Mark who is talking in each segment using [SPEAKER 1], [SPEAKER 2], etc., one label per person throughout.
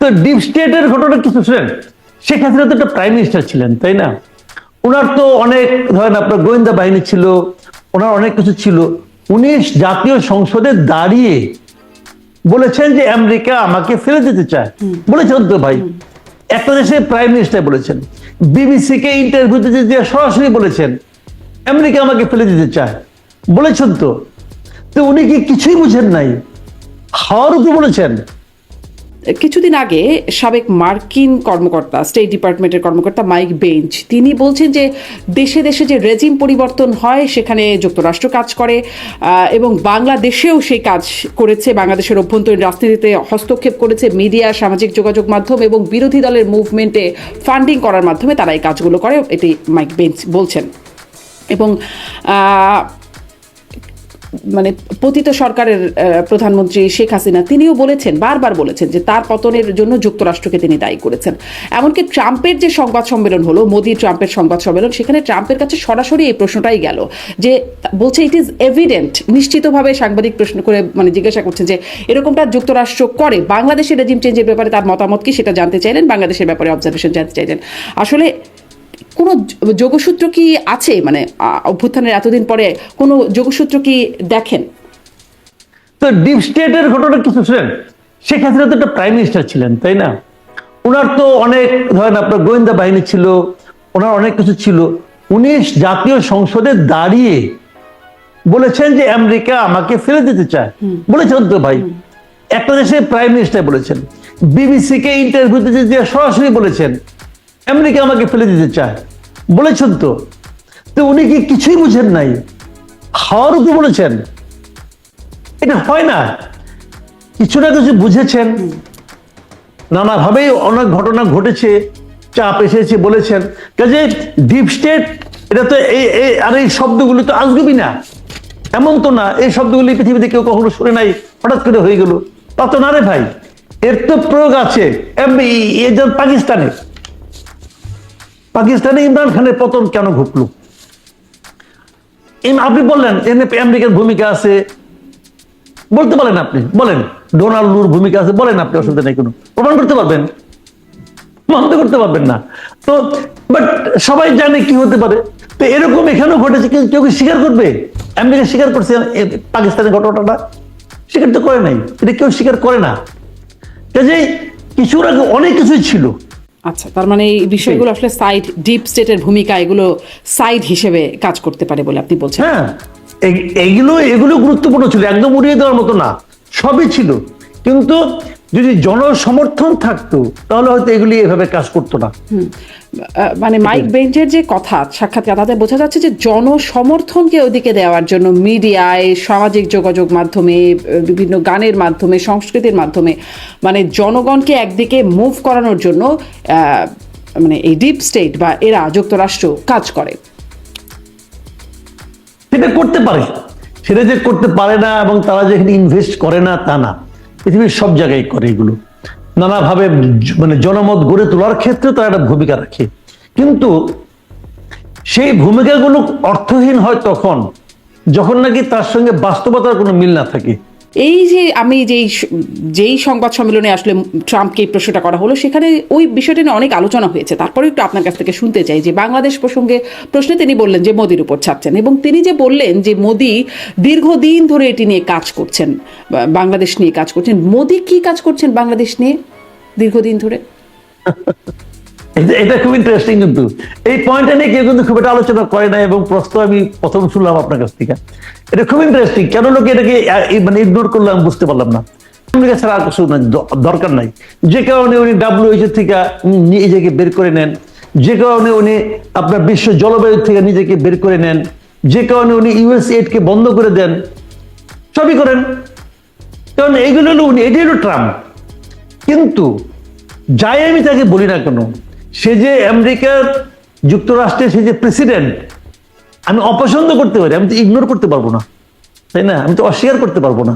[SPEAKER 1] তো ডিপ স্টেটের ঘটনা কিছু শুনেন শেখ হাসিনা তো একটা প্রাইম মিনিস্টার ছিলেন তাই না? ওনার তো অনেক ধরেন আপনার গোয়েন্দা বাহিনী ছিল ওনার অনেক কিছু ছিল। উনি জাতীয় সংসদে দাঁড়িয়ে বলেছেন যে আমেরিকা আমাকে ফেলে দিতে চায়। বলেছেন তো ভাই? একটা দেশের প্রাইম মিনিস্টার বলেছেন। বিবিসি কে ইন্টারভিউ দিতে দিয়ে সরাসরি বলেছেন আমেরিকা আমাকে ফেলে দিতে চায়। বলেছেন তো। তো উনি কি কিছুই বুঝেন নাই? হাওয়ার উপর বলেছেন।
[SPEAKER 2] কিছুদিন আগে সাবেক মার্কিন কর্মকর্তা স্টেট ডিপার্টমেন্টের কর্মকর্তা মাইক বেঞ্চ তিনি বলছেন যে দেশে দেশে যে রেজিম পরিবর্তন হয়, সেখানে যুক্তরাষ্ট্র কাজ করে এবং বাংলাদেশেও সেই কাজ করেছে, বাংলাদেশের অভ্যন্তরীণ রাজনীতিতে হস্তক্ষেপ করেছে মিডিয়া সামাজিক যোগাযোগ মাধ্যম এবং বিরোধী দলের মুভমেন্টে ফান্ডিং করার মাধ্যমে তারা এই কাজগুলো করে, এটি মাইক বেঞ্চ বলছেন। এবং মানে পতিত সরকারের প্রধানমন্ত্রী শেখ হাসিনা, তিনিও বলেছেন, বারবার বলেছেন যে তার পতনের জন্য যুক্তরাষ্ট্রকে তিনি দায়ী করেছেন। এমনকি ট্রাম্পের যে সংবাদ সম্মেলন হলো, মোদি ট্রাম্পের সংবাদ সম্মেলন, সেখানে ট্রাম্পের কাছে সরাসরি এই প্রশ্নটাই গেল যে বলছে ইট ইজ এভিডেন্ট নিশ্চিতভাবে সাংবাদিক প্রশ্ন করে মানে জিজ্ঞাসা করছেন যে এরকমটা যুক্তরাষ্ট্র করে বাংলাদেশের রেজিম চেঞ্জের ব্যাপারে তার মতামত কি সেটা জানতে চাইলেন, বাংলাদেশের ব্যাপারে অবজারভেশন জানতে চাইলেন। আসলে কোনো যোগসূত্র কি আছে? মানে অভ্যুত্থানের এতদিন পরে কোনো যোগসূত্র কি দেখেন?
[SPEAKER 1] তো ডিপ স্টেটের ঘটনা কিছু শুনেন শেখ হাসিনা তো একটা প্রাইম মিনিস্টার ছিলেন তাই না? ওনার তো অনেক ধরেন আপনার গোয়েন্দা বাহিনী ছিল ওনার অনেক কিছু ছিল। উনি জাতীয় সংসদে দাঁড়িয়ে বলেছেন যে আমেরিকা আমাকে ফেলে দিতে চায়। বলেছেন তো ভাই। একটা দেশের প্রাইম মিনিস্টার বলেছেন। বিবিসি কে ইন্টারভিউ দিতে দিয়ে সরাসরি বলেছেন। আমেরিকা আমাকে ফেলে দিতে চায়। বলেছেন তো। তো উনি কি কিছুই বুঝেন নাই? হাওয়ার উপর বলেছেন। এটা হয় না। কিছু না কিছু বুঝেছেন। নানাভাবেই অনেক ঘটনা ঘটেছে, চাপ এসেছে বলেছেন। কাজে ডিপ স্টেট এটা তো এই আর এই শব্দগুলো তো আসবেই না। এমন তো না, এই শব্দগুলি পৃথিবীতে কেউ কখনো শুনে নাই, হঠাৎ করে হয়ে গেল। তা তো না রে ভাই, এর তো প্রয়োগ আছে পাকিস্তানে পাকিস্তানে ইমরান খানের পতন কেন ঘটলো? আপনি বললেন আমেরিকার ভূমিকা আছে। বলতে পারেন আপনি, বলেন। ডোনাল্ড লুর ভূমিকা আছে, বলেন আপনি, অসুবিধা নেই কোনো। প্রমাণ করতে পারবেন? বন্ধ করতে পারবেন না। তো বাট সবাই জানে কি হতে পারে। তো এরকম এখানেও ঘটেছে কিন্তু কেউ কি স্বীকার করবে? আমেরিকা স্বীকার করছে পাকিস্তানের ঘটনাটা? স্বীকার তো করে নাই। এটা কেউ স্বীকার করে না। কাজেই কিছুর আগে অনেক কিছুই ছিল।
[SPEAKER 2] আচ্ছা তার মানে এই বিষয়গুলো আসলে সাইড ডিপ স্টেটের ভূমিকা এগুলো সাইড হিসেবে কাজ করতে পারে বলে আপনি বলছেন।
[SPEAKER 1] হ্যাঁ এই- এইগুলো এগুলো গুরুত্বপূর্ণ ছিল একদম উড়িয়ে দেওয়ার মতো না সবই ছিল। কিন্তু যদি জনসমর্থন থাকতো তাহলে হয়তো এগুলি এভাবে কাজ করতো না।
[SPEAKER 2] মানে মাইক বেঞ্চের যে কথা সাক্ষাৎকার তাতে বোঝা যাচ্ছে যে জনসমর্থনকে ওদিকে দেওয়ার জন্য মিডিয়ায় সামাজিক যোগাযোগ মাধ্যমে বিভিন্ন গানের মাধ্যমে সংস্কৃতির মাধ্যমে মানে জনগণকে একদিকে মুভ করানোর জন্য মানে এই ডিপ স্টেট বা এরা যুক্তরাষ্ট্র কাজ করে।
[SPEAKER 1] সেটা করতে পারে। সেটা যে করতে পারে না এবং তারা যেখানে ইনভেস্ট করে না তা না। পৃথিবীর সব জায়গায় করে এগুলো। নানাভাবে মানে জনমত গড়ে তোলার ক্ষেত্রে তারা একটা ভূমিকা রাখে। কিন্তু সেই ভূমিকাগুলো অর্থহীন হয় তখন, যখন নাকি তার সঙ্গে বাস্তবতার কোনো মিল না থাকে।
[SPEAKER 2] এই যে আমি যেই যেই সংবাদ সম্মেলনে আসলে ট্রাম্পকে এই প্রশ্নটা করা হলো, সেখানে ওই বিষয়টা নিয়ে অনেক আলোচনা হয়েছে। তারপরে একটু আপনার কাছ থেকে শুনতে চাই যে বাংলাদেশ প্রসঙ্গে প্রশ্নে তিনি বললেন যে মোদির উপর ছাড়ছেন এবং তিনি যে বললেন যে মোদি দীর্ঘদিন ধরে এটি নিয়ে কাজ করছেন বাংলাদেশ নিয়ে কাজ করছেন, মোদি কি কাজ করছেন বাংলাদেশ নিয়ে দীর্ঘদিন ধরে?
[SPEAKER 1] এটা- খুব ইন্টারেস্টিং কিন্তু। এই পয়েন্টটা নিয়ে কেউ কিন্তু খুব একটা আলোচনা করে না এবং প্রশ্ন আমি প্রথম শুনলাম আপনার কাছ থেকে। এটা খুব ইন্টারেস্টিং কেন লোকে এটাকে মানে ইগনোর করলাম বুঝতে পারলাম না। ছাড়া আর দরকার নাই। যে কারণে উনি ডাব্লিউএইচ থেকে নিজেকে বের করে নেন। যে কারণে উনি আপনার বিশ্ব জলবায়ু থেকে নিজেকে বের করে নেন। যে কারণে উনি ইউএস কে বন্ধ করে দেন। সবই করেন। কারণ এইগুলো হলো উনি, এটাই হলো ট্রাম্প কিন্তু যাই আমি তাকে বলি না কেন সে যে আমেরিকার যুক্তরাষ্ট্রের সে যে প্রেসিডেন্ট আমি অপছন্দ করতে পারি আমি তো ইগনোর করতে পারব না তাই না? আমি তো অস্বীকার করতে পারব না।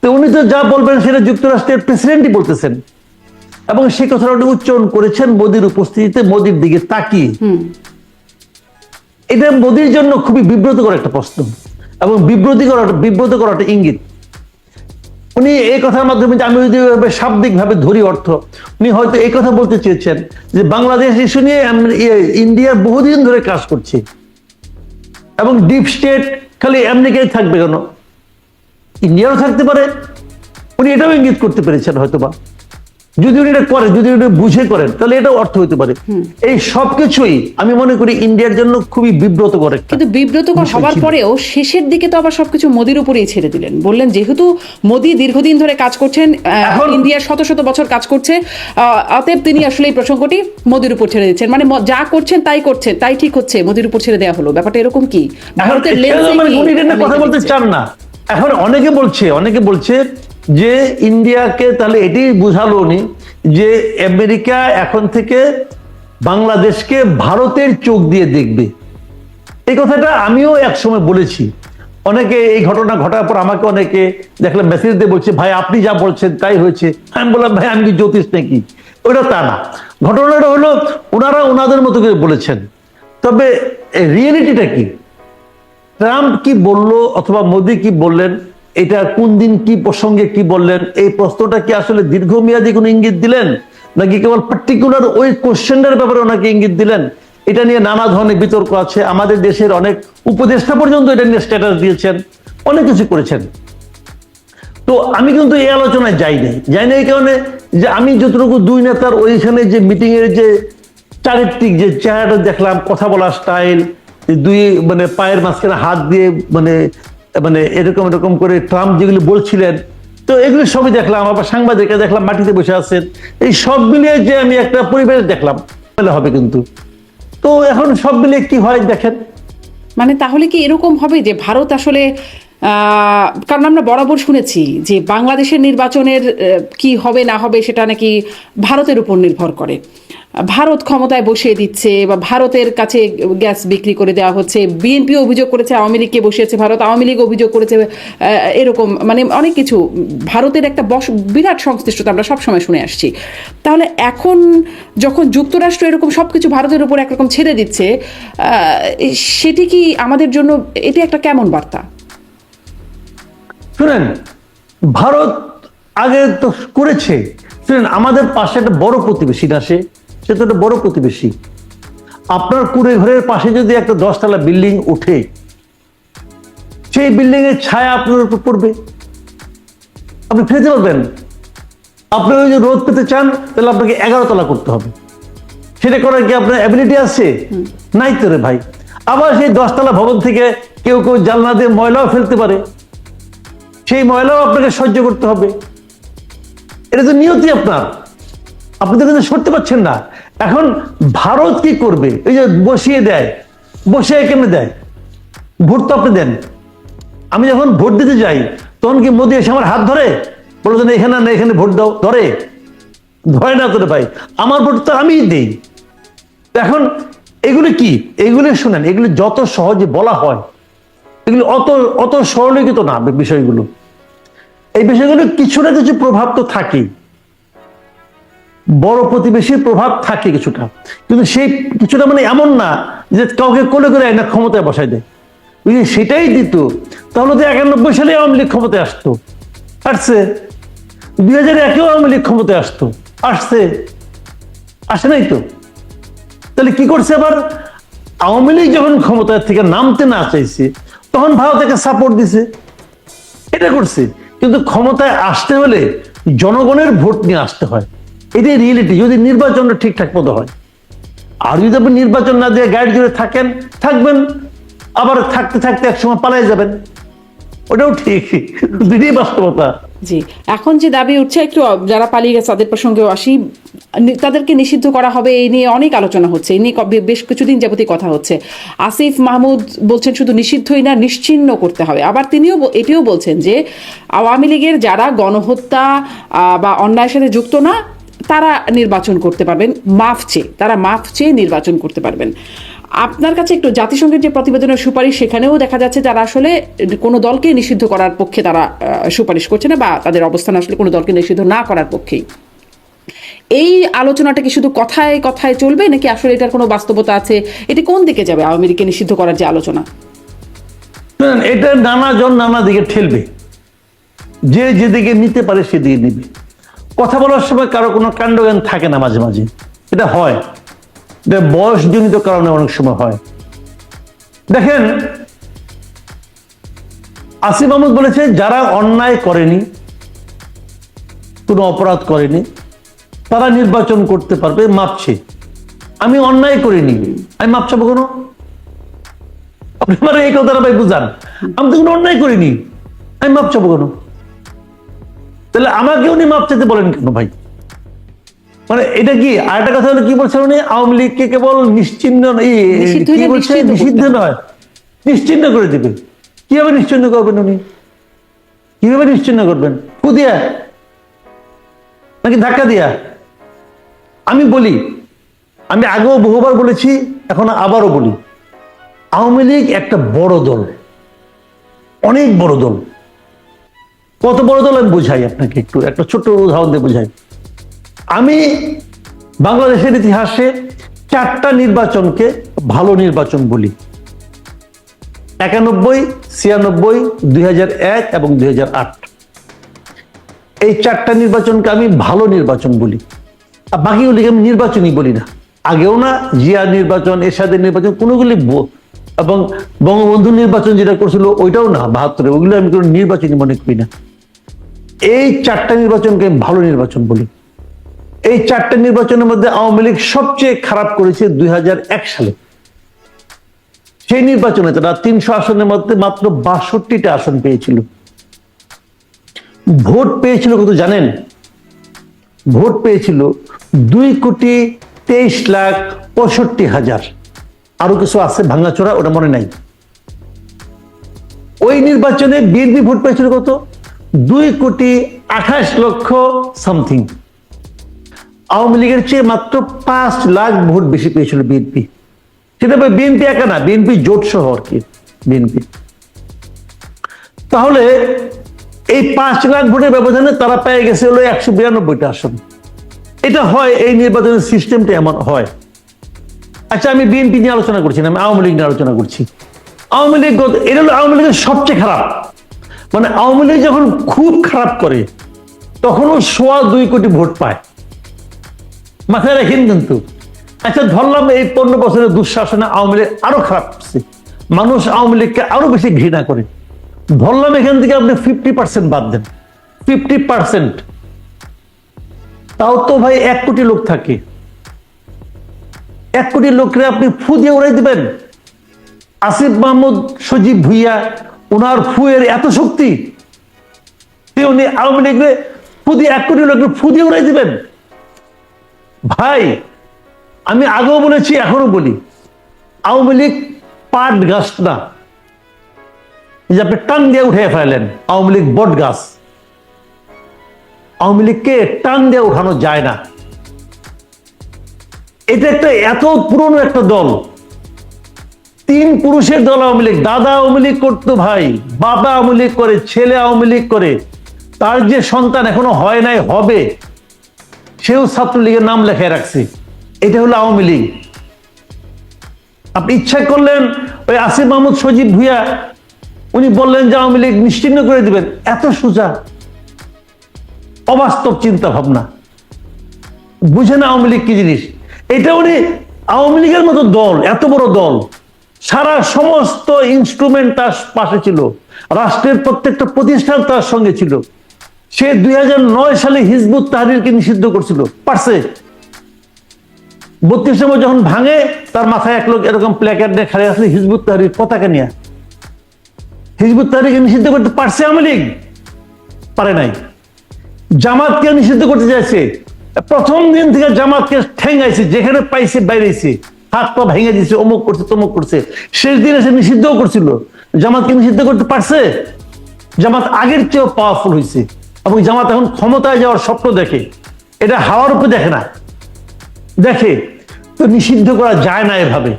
[SPEAKER 1] তো উনি তো যা বলবেন সেটা যুক্তরাষ্ট্রের প্রেসিডেন্টই বলতেছেন। এবং সে কথাটা উনি উচ্চারণ করেছেন মোদির উপস্থিতিতে মোদির দিকে তাকিয়ে। এটা মোদির জন্য খুবই বিব্রতকর একটা প্রশ্ন। এবং বিব্রতিকর বিব্রতকর একটা ইঙ্গিত। উনি এই কথার মাধ্যমে আমি যদি শাব্দিক ভাবে ধরি অর্থ উনি হয়তো এই কথা বলতে চেয়েছেন যে বাংলাদেশ ইস্যু নিয়ে আম- ইয়ে, ইন্ডিয়া বহুদিন ধরে কাজ করছে। এবং ডিপ স্টেট খালি আমেরিকায় থাকবে কেন? ইন্ডিয়াও থাকতে পারে। উনি এটাও ইঙ্গিত করতে পেরেছেন হয়তোবা। যদি উনি এটা করেন যদি উনি বুঝে করেন তাহলে এটাও অর্থ হতে পারে। এই সবকিছুই আমি মনে করি ইন্ডিয়ার জন্য খুবই বিব্রতকর একটা
[SPEAKER 2] কিন্তু বিব্রতকর
[SPEAKER 1] বিষয়
[SPEAKER 2] হবার পরেও শেষের দিকে তো আবার সবকিছু মোদির উপরেই ছেড়ে দিলেন। বললেন যেহেতু মোদি দীর্ঘদিন ধরে কাজ করছেন ইন্ডিয়ার শত শত বছর কাজ করছে অতএব তিনি আসলে এই প্রসঙ্গটি মোদির উপর ছেড়ে দিচ্ছেন। মানে যা করছেন তাই করছেন তাই ঠিক হচ্ছে মোদির উপর ছেড়ে দেওয়া হলো। ব্যাপারটা এরকম কি? ভারতের
[SPEAKER 1] মানে এটা কথা বলতে চান না। এখন অনেকে বলছে অনেকে বলছে যে ইন্ডিয়াকে তাহলে এটাই বুঝালো উনি যে আমেরিকা এখন থেকে বাংলাদেশকে ভারতের চোখ দিয়ে দেখবে। এই কথাটা আমিও একসময় বলেছি। অনেকে এই ঘটনা ঘটার পর আমাকে অনেকে দেখলাম মেসেজ দিয়ে বলছে, ভাই, আপনি যা বলছেন তাই হয়েছে। আমি বললাম, ভাই, আমি কি জ্যোতিষ নাকি? ওটা তা না। ঘটনাটা হলো ওনারা ওনাদের মতো করে বলেছেন। তবে রিয়েলিটিটা কি? ট্রাম্প কি বলল অথবা মোদি কি বললেন এটা কোন দিন কি প্রসঙ্গে কি বললেন? এই প্রশ্নটা কি আসলে দীর্ঘমেয়াদী কোনো ইঙ্গিত দিলেন? নাকি কেবল পার্টিকুলার ওই কোশ্চেনটার ব্যাপারে ওনাকে ইঙ্গিত দিলেন? এটা নিয়ে নানা ধরনের বিতর্ক আছে। আমাদের দেশের অনেক উপদেষ্টা পর্যন্ত এটা নিয়ে স্ট্যাটাস দিয়েছেন। অনেক কিছু করেছেন। তো আমি কিন্তু এই আলোচনায় যাই নাই। যাই না এই কারণে যে আমি যতটুকু দুই নেতার ওইখানে যে মিটিং এর যে চারিত্রিক যে চেহারাটা দেখলাম, কথা বলার স্টাইল দুই মানে পায়ের মাঝখানে হাত দিয়ে মানে মানে এরকম এরকম করে ট্রাম্প যেগুলি বলছিলেন, তো এগুলি সবই দেখলাম, আবার সাংবাদিকরা দেখলাম, মাটিতে বসে আছেন। এই সব মিলিয়ে যে আমি একটা পরিবেশ দেখলাম, তাহলে হবে কিন্তু। তো এখন সব মিলিয়ে কি হয় দেখেন?
[SPEAKER 2] মানে তাহলে কি এরকম হবে যে ভারত আসলে কারণ আমরা বরাবর শুনেছি যে বাংলাদেশের নির্বাচনের কি হবে না হবে সেটা নাকি ভারতের উপর নির্ভর করে। ভারত ক্ষমতায় বসিয়ে দিচ্ছে বা ভারতের কাছে গ্যাস বিক্রি করে দেওয়া হচ্ছে বিএনপি অভিযোগ করেছে, আওয়ামী লীগকে বসিয়েছে, ভারত আওয়ামী লীগ অভিযোগ করেছে এরকম মানে অনেক কিছু। ভারতের একটা বস, বিরাট সংশ্লিষ্টতা আমরা সবসময় শুনে আসছি। তাহলে এখন যখন যুক্তরাষ্ট্র এরকম সব কিছু ভারতের উপর একরকম ছেড়ে দিচ্ছে সেটি কি আমাদের জন্য, এটি একটা কেমন বার্তা?
[SPEAKER 1] শুনেন, ভারত আগে তো করেছে। শুনেন, আমাদের পাশে একটা বড় প্রতিবেশী না সে সে তো একটা বড় প্রতিবেশী। আপনার কুড়ে ঘরের পাশে যদি একটা দশতলা বিল্ডিং উঠে সেই বিল্ডিং এর ছায়া আপনার উপর পড়বে। আপনি ফেলতে পারবেন। আপনি ওই যে রোদ পেতে চান তাহলে আপনাকে এগারো তলা করতে হবে। সেটা করার কি আপনার অ্যাবিলিটি আছে? নাই তো রে ভাই। আবার সেই দশতলা ভবন থেকে কেউ কেউ জানলা দিয়ে ময়লাও ফেলতে পারে। সেই ময়লাও আপনাকে সহ্য করতে হবে। এটা তো নিয়তি আপনার। আপনি তো কিন্তু সরতে পারছেন না। এখন ভারত কি করবে? এই যে বসিয়ে দেয়, বসিয়ে কেমনে দেয়? ভোট তো আপনি দেন। আমি যখন ভোট দিতে যাই, তখন কি মোদী এসে আমার হাত ধরে? বলে যে এখানে না, এখানে ভোট দাও। ধরে? ধরে না করে ভাই। আমার ভোট তো আমিই দিই। এখন এগুলি কি? এগুলি শুনেন, এগুলি যত সহজে বলা হয়, এগুলো অত অত সরলীকৃত না বিষয়গুলো। এই বিষয়গুলো কিছু না কিছু প্রভাব তো থাকেই। বড় প্রতিবেশীর প্রভাব থাকে কিছুটা। কিন্তু সেই কিছুটা মানে এমন না যে কাউকে কোলে করে না ক্ষমতায় বসায় দেয়। যদি সেটাই দিত, তাহলে তো একানব্বই সালে আওয়ামী লীগ ক্ষমতায় আসতো। আসছে। দুই হাজার একেও আওয়ামী লীগ ক্ষমতায় আসতো। আসছে। আসে নাই তো। তাহলে কি করছে আবার? আওয়ামী লীগ যখন ক্ষমতার থেকে নামতে না চাইছে, তখন ভারত একে সাপোর্ট দিছে। এটা করছে। কিন্তু ক্ষমতায় আসতে হলে জনগণের ভোট নিয়ে আসতে হয়। এটাই রিয়েলিটি যদি নির্বাচনটা ঠিকঠাক মতো হয়। আর যদি আপনি নির্বাচন না দিয়ে গাইড জুড়ে থাকেন, থাকবেন, আবার থাকতে থাকতে একসময় পালাই যাবেন। ওটাও ঠিক, দুটোই বাস্তবতা।
[SPEAKER 2] জি, এখন যে দাবি উঠছে, একটু যারা পালিয়ে গেছে, তাদের প্রসঙ্গেও আসি। তাদেরকে নিষিদ্ধ করা হবে, এই নিয়ে অনেক আলোচনা হচ্ছে, এই নিয়ে বেশ কিছুদিন যাবতীয় কথা হচ্ছে। আসিফ মাহমুদ বলছেন, শুধু নিষিদ্ধই না, নিশ্চিহ্ন করতে হবে। আবার তিনিও এটিও বলছেন যে, আওয়ামী লীগের যারা গণহত্যা বা অন্যায়ের সাথে যুক্ত না তারা নির্বাচন করতে পারবেন, মাফ চেয়ে, তারা মাফ চেয়ে নির্বাচন করতে পারবেন। আপনার কাছে একটু জাতিসংঘের যে প্রতিবেদনের সুপারিশ, সেখানেও দেখা যাচ্ছে যারা আসলে কোনো দলকে নিষিদ্ধ করার পক্ষে তারা সুপারিশ করছে না বা তাদের অবস্থান আসলে কোনো দলকে নিষিদ্ধ না করার পক্ষেই। এই আলোচনাটা কি শুধু কথায় কথায় চলবে, নাকি আসলে এটার কোনো বাস্তবতা আছে? এটি কোন দিকে যাবে আওয়ামী লীগকে নিষিদ্ধ করার যে আলোচনা?
[SPEAKER 1] এটা নানা জন নানা দিকে ঠেলবে। যে যেদিকে নিতে পারে সেদিকে নিবে। কথা বলার সময় কারও কোনো কাণ্ডজ্ঞান থাকে না মাঝে মাঝে। এটা হয়। বয়সজনিত কারণে অনেক সময় হয়। দেখেন, আসিফ আহমদ বলেছে, যারা অন্যায় করেনি, কোনো অপরাধ করেনি, তারা নির্বাচন করতে পারবে, মাপছে। আমি অন্যায় করিনি। আমি মাপ চাবো কেন? এই কথাটা ভাই বুঝান। আমি তো কোনো অন্যায় করিনি। আমি মাপ চাবো কেন? তাহলে আমাকে উনি মাপ চাইতে বলেন কেন ভাই? মানে এটা কি আর একটা কথা হলো কি বলছেন উনি? আওয়ামী লীগকে কেবল নিশ্চিহ্ন এই
[SPEAKER 2] নিষিদ্ধ
[SPEAKER 1] কি বলছে? নিষিদ্ধ নয় নিশ্চিহ্ন করে দিবে কীভাবে নিশ্চিহ্ন করবেন উনি? কীভাবে নিশ্চিন্ন করবেন? ফু দিয়া। নাকি ধাক্কা দিয়া? আমি বলি আমি আগেও বহুবার বলেছি এখন আবারও বলি। আওয়ামী লীগ একটা বড় দল অনেক বড় দল। কত বড় দল আমি বুঝাই আপনাকে একটু, একটা ছোট্ট উদাহরণ দিয়ে বুঝাই। আমি বাংলাদেশের ইতিহাসে চারটা নির্বাচনকে ভালো নির্বাচন বলি। একানব্বই, ছিয়ানব্বই, দুই এক এবং দুই হাজার আট। এই চারটা নির্বাচনকে আমি ভালো নির্বাচন বলি। আর বাকিগুলিকে আমি নির্বাচনই বলি না। আগেও না, জিয়া নির্বাচন, এরশাদের নির্বাচন, কোনোগুলি এবং বঙ্গবন্ধু নির্বাচন যেটা করছিল ওইটাও না বাহাত্তরে ওগুলো আমি কোনো নির্বাচনই মনে করি না। এই চারটা নির্বাচনকে ভালো নির্বাচন বলি। এই চারটা নির্বাচনের মধ্যে আওয়ামী লীগ সবচেয়ে খারাপ করেছে দুই হাজার এক সালে। সেই নির্বাচনে তারা তিনশো আসনের মধ্যে মাত্র বাষট্টিটা আসন পেয়েছিল। ভোট পেয়েছিল কত জানেন? ভোট পেয়েছিল দুই কোটি তেইশ লাখ পঁয়ষট্টি হাজার। আরও কিছু আছে ভাঙাচোরা, ওটা মনে নাই। ওই নির্বাচনে বিএনপি ভোট পেয়েছিল কত? দুই কোটি আঠাশ লক্ষ সামথিং আওয়ামী লীগের চেয়ে মাত্র পাঁচ লাখ ভোট বেশি পেয়েছিল বিএনপি। সেটা বিএনপি একা না, বিএনপি জোট সহ আর কি, বিএনপি। তাহলে এই পাঁচ লাখ ভোটের ব্যবধানে তারা পেয়ে গেছে হলো একশো বিরানব্বইটা আসন। এটা হয়, এই নির্বাচনের সিস্টেমটা এমন হয়। আচ্ছা আমি বিএনপি নিয়ে আলোচনা করছি না, আমি আওয়ামী লীগ নিয়ে আলোচনা করছি। আওয়ামী লীগ এটা হলো আওয়ামী লীগের সবচেয়ে খারাপ। মানে আওয়ামী লীগ যখন খুব খারাপ করে তখনও সোয়া দুই কোটি ভোট পায়। মাথায় রাখেন কিন্তু। আচ্ছা ধরলাম এই পনেরো বছরের দুঃশাসনে আওয়ামী লীগ আরও খারাপ করছে। মানুষ আওয়ামী লীগকে আরও বেশি ঘৃণা করে। ধরলাম এখান থেকে আপনি ফিফটি পার্সেন্ট বাদ দেন। ফিফটি পার্সেন্ট তাও তো ভাই এক কোটি লোক থাকে। এক কোটি লোকরে আপনি ফু দিয়ে উড়াই দিবেন। আসিফ মাহমুদ, সজীব ভুইয়া ওনার ফুয়ের এত শক্তি। যে উনি আওয়ামী লীগরে ফুদি এক কোটি লোককে ফু দিয়ে উড়াই দিবেন। ভাই, আমি আগেও বলেছি এখনও বলি, আওয়ামী লীগ পাট গাছ না। যে আপনি টান দিয়ে উঠে ফেলেন আওয়ামী লীগ বট গাছ। আওয়ামী লীগকে টান দিয়ে উঠানো যায় না। এটা একটা এত পুরনো একটা দল। তিন পুরুষের দল আওয়ামী লীগ, দাদা আওয়ামী লীগ করতো ভাই, বাবা আওয়ামী লীগ করে, ছেলে আওয়ামী লীগ করে, তার যে সন্তান এখনও হয় নাই, হবে, সেও ছাত্রলীগের নাম লেখায় রাখছে। এটা হলো আওয়ামী লীগ। আপনি ইচ্ছা করলেন ওই আসিফ মাহমুদ সজীব ভুইয়া, উনি বললেন যে আওয়ামী লীগ নিশ্চিন্ন করে দিবেন। এত সোজা। অবাস্তব চিন্তা ভাবনা বুঝে না আওয়ামী লীগ কি জিনিস? এটা উনি আওয়ামী লীগের মতো দল, এত বড় দল। সারা সমস্ত ইনস্ট্রুমেন্ট তার পাশে ছিল। রাষ্ট্রের প্রত্যেকটা প্রতিষ্ঠান তার সঙ্গে ছিল। সে দুই হাজার নয় সালে হিজবুত তাহরিরকে নিষিদ্ধ করছিল, পারছে। বত্রিশ নম্বর যখন ভাঙে, তার মাথায় এক লোক এরকম প্ল্যাকার্ড নিয়ে খাড়ে আসলে হিজবুত তাহরির পতাকা নিয়ে। হিজবুত তাহরিরকে নিষিদ্ধ করতে পারছে আওয়ামী লীগ? পারে নাই। জামাতকে নিষিদ্ধ করতে চাইছে। প্রথম দিন থেকে জামাতকে ঠেঙ্গাইছে, যেখানে পাইছে বাইরেছে হাত পা ভেঙে দিছে, অমুক করছে, তমুক করছে। শেষ দিন এসে নিষিদ্ধও করছিল। জামাতকে নিষিদ্ধ করতে পারছে? জামাত আগের চেয়েও পাওয়ারফুল হয়েছে এবং জামাত এখন ক্ষমতায় যাওয়ার স্বপ্ন দেখে। এটা হাওয়ার উপরে দেখে না। দেখে, তো নিষিদ্ধ করা যায় না এভাবে।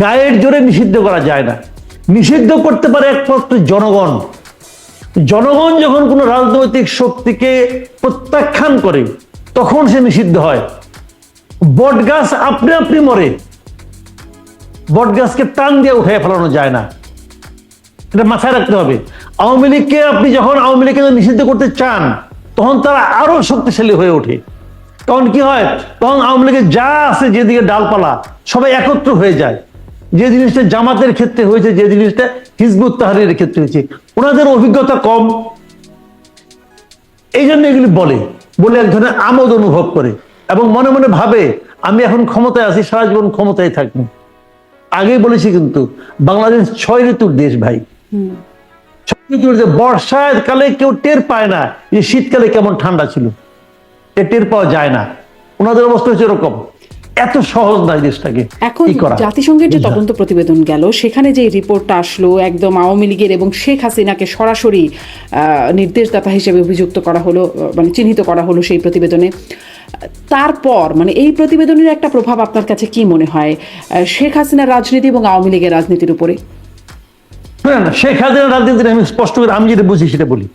[SPEAKER 1] গায়ের জোরে নিষিদ্ধ করা যায় না। নিষিদ্ধ করতে পারে একমাত্র জনগণ। জনগণ যখন কোনো রাজনৈতিক শক্তিকে প্রত্যাখ্যান করে, তখন সে নিষিদ্ধ হয়। বট গাছ আপনি আপনি মরে। বট গাছকে টান দিয়ে উঠে ফেলানো যায় না। এটা মাথায় রাখতে হবে। আওয়ামী লীগকে আপনি যখন আওয়ামী লীগকে নিষিদ্ধ করতে চান, তখন তারা আরও শক্তিশালী হয়ে ওঠে। তখন কি হয়? তখন আওয়ামী লীগের যা আছে যেদিকে ডালপালা, সবাই একত্র হয়ে যায়। যে জিনিসটা জামাতের ক্ষেত্রে হয়েছে, যে জিনিসটা হিজবুত তাহারের ক্ষেত্রে হয়েছে। ওনাদের অভিজ্ঞতা কম। এই জন্য এগুলি বলে। বলে এক ধরনের আমোদ অনুভব করে। এবং মনে মনে ভাবে, আমি এখন ক্ষমতায় আছি, সারা জীবন ক্ষমতায় থাকব। আগেই বলেছি কিন্তু, বাংলাদেশ ছয় ঋতুর দেশ ভাই। ছয় বর্ষায় কালে কেউ টের পায় না যে শীতকালে কেমন ঠান্ডা ছিল। টের পাওয়া যায় না। ওনাদের অবস্থা হচ্ছে এরকম। এত সহজ নয় দেশটাকে
[SPEAKER 2] এখন জাতিসংঘের যে তদন্ত প্রতিবেদন গেল সেখানে যে রিপোর্টটা আসলো একদম আওয়ামী লীগের এবং শেখ হাসিনাকে সরাসরি নির্দেশদাতা হিসেবে অভিযুক্ত করা হলো মানে চিহ্নিত করা হলো সেই প্রতিবেদনে। তারপর মানে এই প্রতিবেদনের একটা প্রভাব আপনার কাছে কি মনে হয়? শেখ হাসিনার রাজনীতি এবং আওয়ামী লীগের রাজনীতির উপরে?
[SPEAKER 1] শেখ হাসিনা রাজনীতির আমি স্পষ্ট করে আমি যেটা বুঝি সেটা বলি।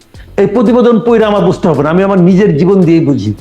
[SPEAKER 1] এই প্রতিবেদন পড়ে আমার বুঝতে হবে না আমি আমার নিজের জীবন দিয়েই বুঝি।